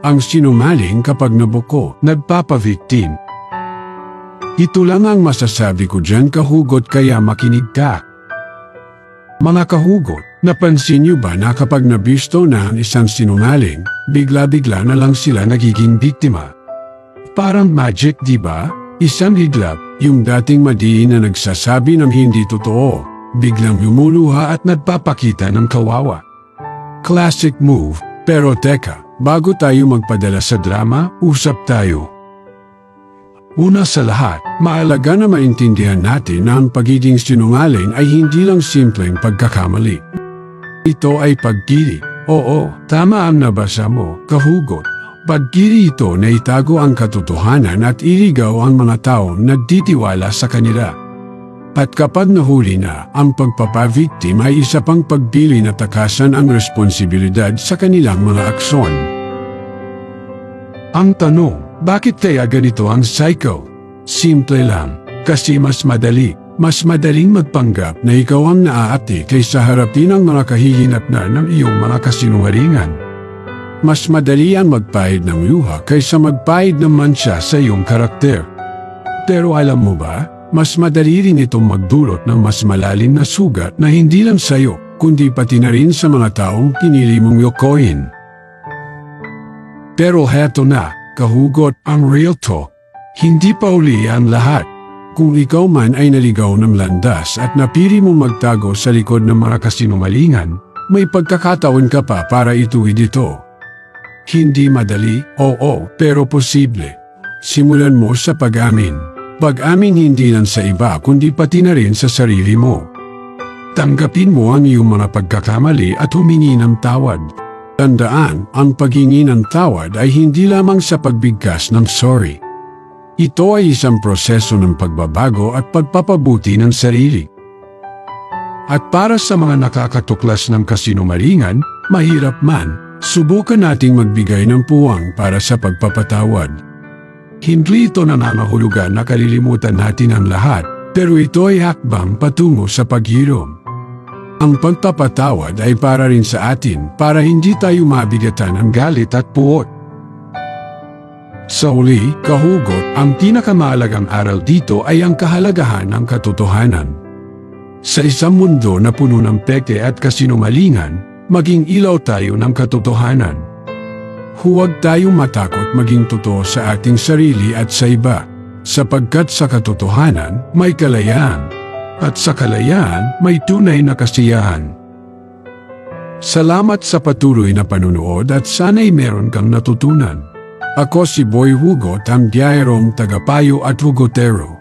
ang sinungaling kapag nabuko, nagpapavictim. Ito lang ang masasabi ko dyan kahugot kaya makinig ka. Mga kahugot, napansin niyo ba na kapag nabisto na ang isang sinungaling, bigla-bigla na lang sila nagiging biktima? Parang magic, di ba? Isang higlap, yung dating madiin na nagsasabi ng hindi totoo, biglang lumuluha at nagpapakita ng kawawa. Classic move, pero teka, bago tayo magpadala sa drama, usap tayo. Una sa lahat, maalaga na maintindihan natin na ang pagiging sinungaling ay hindi lang simpleng pagkakamali. Ito ay pagkiri. Oo, tama ang nabasa mo, kahugot. Pagkiri ito na itago ang katotohanan at iligaw ang mga taong nagtitiwala sa kanila. At kapag nahuli na, ang pagpapavictim ay isa pang pagpili na takasan ang responsibilidad sa kanilang mga aksyon. Ang tanong, bakit kaya ganito ang psycho? Simple lang, kasi mas madali, mas madaling magpanggap na ikaw ang naaati kaysa harapin ang mga kahihinatnan ng iyong mga kasinungalingan. Mas madali ang magpahid ng luha kaysa magpahid ng mansya sa iyong karakter. Pero alam mo ba, mas madali rin itong magdulot ng mas malalim na sugat na hindi lang sa iyo, kundi pati na rin sa mga taong pinili mong yokohin. Pero heto na, kahugot ang real talk. Hindi pa uli ang lahat. Kung ikaw man ay naligaw ng landas at napili mong magtago sa likod ng mga kasinungalingan, may pagkakataon ka pa para ituwid ito. Hindi madali, oo, pero posible. Simulan mo sa pag-amin. Pag-amin hindi lang sa iba kundi pati na rin sa sarili mo. Tanggapin mo ang iyong mga pagkakamali at humingi ng tawad. Tandaan, ang paghingi ng tawad ay hindi lamang sa pagbigkas ng sorry. Ito ay isang proseso ng pagbabago at pagpapabuti ng sarili. At para sa mga nakakatuklas ng kasinungalingan, mahirap man, subukan nating magbigay ng puwang para sa pagpapatawad. Hindi ito nangangahulugan na kalilimutan natin ang lahat, pero ito ay hakbang patungo sa paghirom. Ang pagpapatawad ay para rin sa atin para hindi tayo mabigatan ng galit at puot. Sa uli, kahugot, ang pinakamahalagang aral dito ay ang kahalagahan ng katotohanan. Sa isang mundo na puno ng peke at kasinungalingan, maging ilaw tayo ng katotohanan. Huwag tayong matakot maging totoo sa ating sarili at sa iba, sapagkat sa katotohanan may kalayaan, at sa kalayaan may tunay na kasiyahan. Salamat sa patuloy na panunood at sana'y meron kang natutunan. Ako si Boy Hugot ang tagapayo at Hugotero.